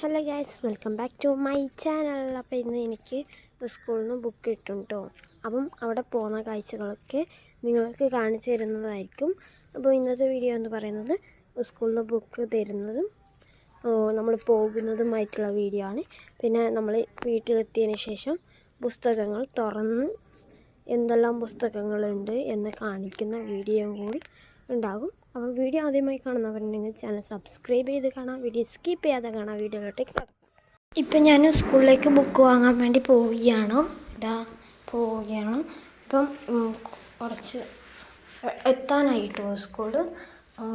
Hello guys welcome back to my channel അപ്പോൾ ഇന്ന് എനിക്ക് സ്കൂളിൽ നിന്ന് ബുക്ക് കിട്ടും കേട്ടോ അപ്പം അവിടെ പോകുന്ന കാഴ്ചകളൊക്കെ നിങ്ങൾക്ക് കാണിച്ചു തരുന്നതായിരിക്കും. അപ്പോൾ ഇന്നത്തെ വീഡിയോ എന്ന് പറയുന്നത് സ്കൂളിൽ നിന്ന് ബുക്ക് തരുന്നതും നമ്മൾ പോകുന്നതുമായിട്ടുള്ള വീഡിയോ ആണ്. പിന്നെ നമ്മൾ വീട്ടിലെത്തിയതിന് ശേഷം പുസ്തകങ്ങൾ തുറന്ന് എന്തെല്ലാം പുസ്തകങ്ങളുണ്ട് എന്ന് കാണിക്കുന്ന വീഡിയോയും കൂടി ഉണ്ടാകും. അപ്പോൾ വീഡിയോ ആദ്യമായി കാണുന്നവരുണ്ടെങ്കിൽ ചാനൽ സബ്സ്ക്രൈബ് ചെയ്ത് കാണാം. വീഡിയോ സ്കിപ്പ് ചെയ്യാതെ കാണാം. വീഡിയോയിലോട്ടേക്ക് കടക്കാം. ഇപ്പം ഞാൻ സ്കൂളിലേക്ക് ബുക്ക് വാങ്ങാൻ വേണ്ടി പോവുകയാണ്. ഇതാ പോവുകയാണ്. ഇപ്പം കുറച്ച് എത്താനായിട്ടു സ്കൂൾ?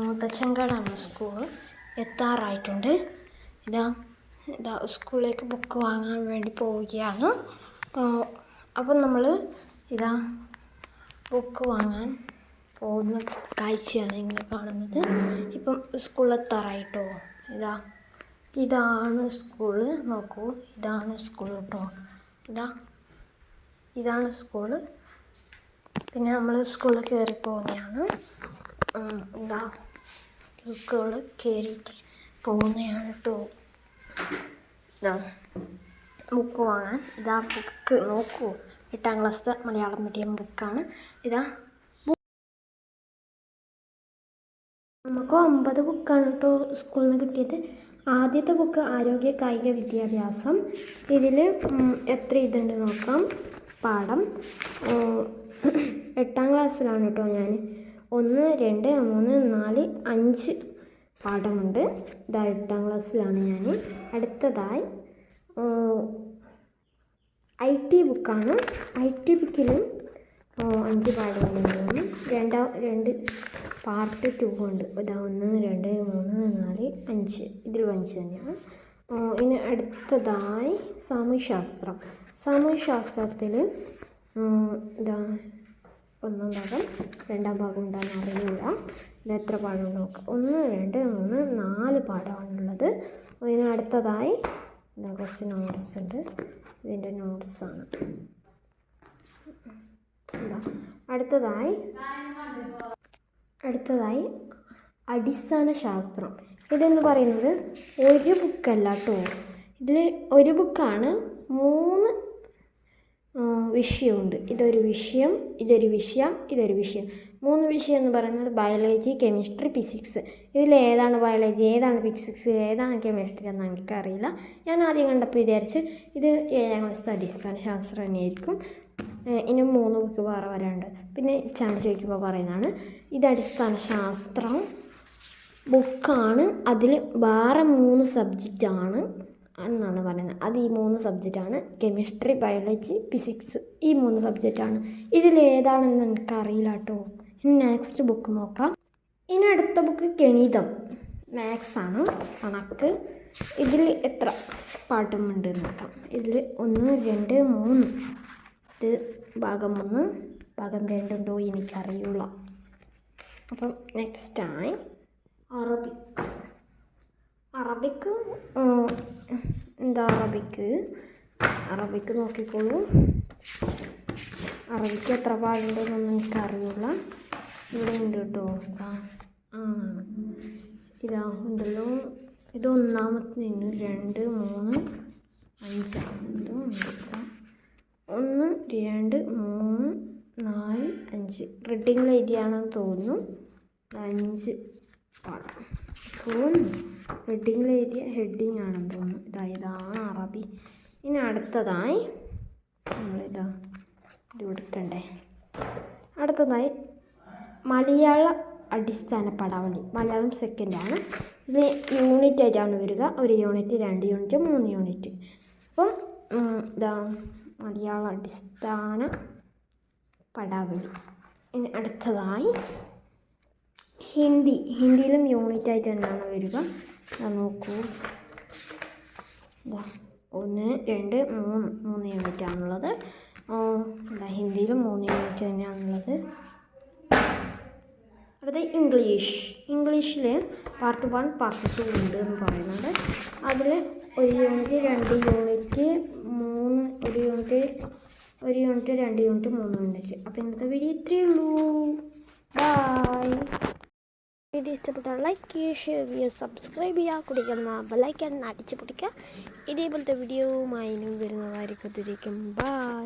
മുത്തച്ചങ്കാടാണ് സ്കൂൾ. എത്താറായിട്ടുണ്ട്. ഇതാ ഇതാ സ്കൂളിലേക്ക് ബുക്ക് വാങ്ങാൻ വേണ്ടി പോവുകയാണ്. അപ്പം നമ്മൾ ഇതാ ബുക്ക് വാങ്ങാൻ പോകുന്ന കാഴ്ചയാണ് നിങ്ങൾ കാണുന്നത്. ഇപ്പം സ്കൂളിലെ തറയിട്ടോ ഇതാ ഇതാണ് സ്കൂൾ നോക്കൂ ഇതാണ് സ്കൂൾ കേട്ടോ ഇതാ ഇതാണ് സ്കൂൾ പിന്നെ നമ്മൾ സ്കൂളിൽ കയറി പോകുന്നതാണ് എന്താ സ്കൂളിൽ കയറിയിട്ട് പോകുന്നതാണ് കേട്ടോ ഇതാ ബുക്ക് വാങ്ങാൻ. ഇതാ ബുക്ക് നോക്കൂ എട്ടാം ക്ലാസ്സിലെ മലയാളം മീഡിയം ബുക്കാണ് ഇതാ നമുക്ക് ഒമ്പത് ബുക്കാണ് കേട്ടോ സ്കൂളിൽ നിന്ന് കിട്ടിയത്. ആദ്യത്തെ ബുക്ക് ആരോഗ്യ കായിക വിദ്യാഭ്യാസം. ഇതിൽ എത്ര ഇതുണ്ട് നോക്കാം. പാഠം എട്ടാം ക്ലാസ്സിലാണ് കേട്ടോ ഞാൻ. ഒന്ന് രണ്ട് മൂന്ന് നാല് അഞ്ച് പാഠമുണ്ട്. ഇതാ എട്ടാം ക്ലാസ്സിലാണ് ഞാൻ. അടുത്തതായി ഐ ടി ബുക്കാണ്. ഐ ടി ബുക്കിലും അഞ്ച് പാഠങ്ങളുണ്ട്. രണ്ടാം രണ്ട് പാർട്ട് ടു ഉണ്ട്. ഇതാ ഒന്ന് രണ്ട് മൂന്ന് നാല് അഞ്ച്. ഇതിലും അഞ്ച് തന്നെയാണ്. ഇനി അടുത്തതായി സാമൂഹ്യശാസ്ത്രം. സാമൂഹ്യശാസ്ത്രത്തിൽ ഇതാ ഒന്നാം ഭാഗം രണ്ടാം ഭാഗം ഉണ്ടാകുന്ന അറിയില്ല ഇത് എത്ര പാഠം നോക്കാം. ഒന്ന് രണ്ട് മൂന്ന് നാല് പാഠമാണുള്ളത് ഇനി അടുത്തതായി ഇതാ കുറച്ച് നോട്ട്സ് ഉണ്ട്. ഇതിന്റെ നോട്ട്സാണ്. അടുത്തതായി അടുത്തതായി അടിസ്ഥാന ശാസ്ത്രം ഇതെന്ന് പറയുന്നത് ഒരു ബുക്കല്ല കേട്ടോ ഇതിൽ ഒരു ബുക്കാണ് മൂന്ന് വിഷയമുണ്ട്. ഇതൊരു വിഷയം ഇതൊരു വിഷയം ഇതൊരു വിഷയം. മൂന്ന് വിഷയം എന്ന് പറയുന്നത് ബയോളജി കെമിസ്ട്രി ഫിസിക്സ്. ഇതിൽ ഏതാണ് ബയോളജി ഏതാണ് ഫിസിക്സ് ഏതാണ് കെമിസ്ട്രി എന്ന് എനിക്കറിയില്ല. ഞാൻ ആദ്യം കണ്ടപ്പോൾ വിചാരിച്ച് ഇത് ഏഴാം ക്ലാസ്സിലെ അടിസ്ഥാന ശാസ്ത്രം തന്നെയായിരിക്കും. ഇനി മൂന്ന് ബുക്ക് വേറെ വരാനുണ്ട്. പിന്നെ ചാണ്ട് ചോദിക്കുമ്പോൾ പറയുന്നതാണ് ഇത് അടിസ്ഥാന ശാസ്ത്രം ബുക്കാണ് അതിൽ വേറെ മൂന്ന് സബ്ജക്റ്റാണ് എന്നാണ് പറയുന്നത്. അത് ഈ മൂന്ന് സബ്ജക്റ്റാണ് കെമിസ്ട്രി ബയോളജി ഫിസിക്സ് ഈ മൂന്ന് സബ്ജക്റ്റാണ് ഇതിൽ ഏതാണെന്ന് എനിക്കറിയില്ല കേട്ടോ ഇനി നെക്സ്റ്റ് ബുക്ക് നോക്കാം. ഇനി അടുത്ത ബുക്ക് ഗണിതം. മാത്സ് ആണ്. കണക്ക്. ഇതിൽ എത്ര പാട്ടുമുണ്ട് നോക്കാം. ഇതിൽ ഒന്ന് രണ്ട് മൂന്ന്. ഇത് ഭാഗം ഒന്ന് ഭാഗം രണ്ടുണ്ടോ എനിക്കറിയില്ല. അപ്പം നെക്സ്റ്റായി അറബിക്. അറബിക്ക് എന്താ അറബിക്ക് അറബിക്ക് നോക്കിക്കോളൂ. അറബിക്ക് എത്ര പാടുണ്ടെന്നൊന്നും എനിക്കറിയില്ല. ഇവിടെ ഉണ്ട് കേട്ടോ. ആ ഇതാ ഉണ്ടല്ലോ ഇത് ഒന്നാമത്തെ രണ്ട് മൂന്ന് ഇതാ. ഒന്ന് രണ്ട് മൂന്ന് നാല് അഞ്ച്. റെഡിങ്ങിൽ എഴുതിയാണെന്ന് തോന്നുന്നു. അഞ്ച് തോന്നുന്നു. ഹെഡിങ്ങിൽ എഴുതിയ ഹെഡിങ് ആണെന്ന് തോന്നുന്നു. ഇതാ ഇതാണ് അറബി. ഇനി അടുത്തതായി നമ്മളിതാ ഇത് കൊടുക്കണ്ടേ അടുത്തതായി മലയാള അടിസ്ഥാന പടാവലി. മലയാളം സെക്കൻഡാണ് ഇത് യൂണിറ്റ് ആയിട്ടാണ് വരിക. ഒരു യൂണിറ്റ് രണ്ട് യൂണിറ്റ് മൂന്ന് യൂണിറ്റ് അപ്പം ഉം, ഇതാ മലയാള അടിസ്ഥാന പടാവലി. ഇനി അടുത്തതായി ഹിന്ദി. ഹിന്ദിയിലും യൂണിറ്റ് ആയിട്ട് തന്നെയാണ് വരിക. നോക്കൂ. ഒന്ന് രണ്ട് മൂന്ന് മൂന്ന് യൂണിറ്റ് ആണുള്ളത്. ഹിന്ദിയിലും മൂന്ന് യൂണിറ്റ് തന്നെയാണുള്ളത്. അടുത്ത ഇംഗ്ലീഷ്. ഇംഗ്ലീഷിൽ പാർട്ട് വൺ പാർട്ട് ടു ഉണ്ട് എന്ന് പറയുന്നുണ്ട്. അതിൽ ഒരു യൂണിറ്റ് രണ്ട് യൂണിറ്റ് ഒരു യൂണിറ്റ് രണ്ട് യൂണിറ്റ് മൂന്ന് യൂണിറ്റ് അപ്പോൾ ഇന്നത്തെ വീഡിയോ ഇത്രയേ ഉള്ളൂ. ബൈ വീഡിയോ ഇഷ്ടപ്പെട്ടാൽ ലൈക്ക് ചെയ്യുക ഷെയർ ചെയ്യുക സബ്സ്ക്രൈബ് ചെയ്യുക കുടിക്കുന്ന ബെല്ലൈക്കൺ അടിച്ചു പൊടിക്കുക ഇതേപോലത്തെ വീഡിയോവുമായി വരുന്നതായിരിക്കും. ബൈ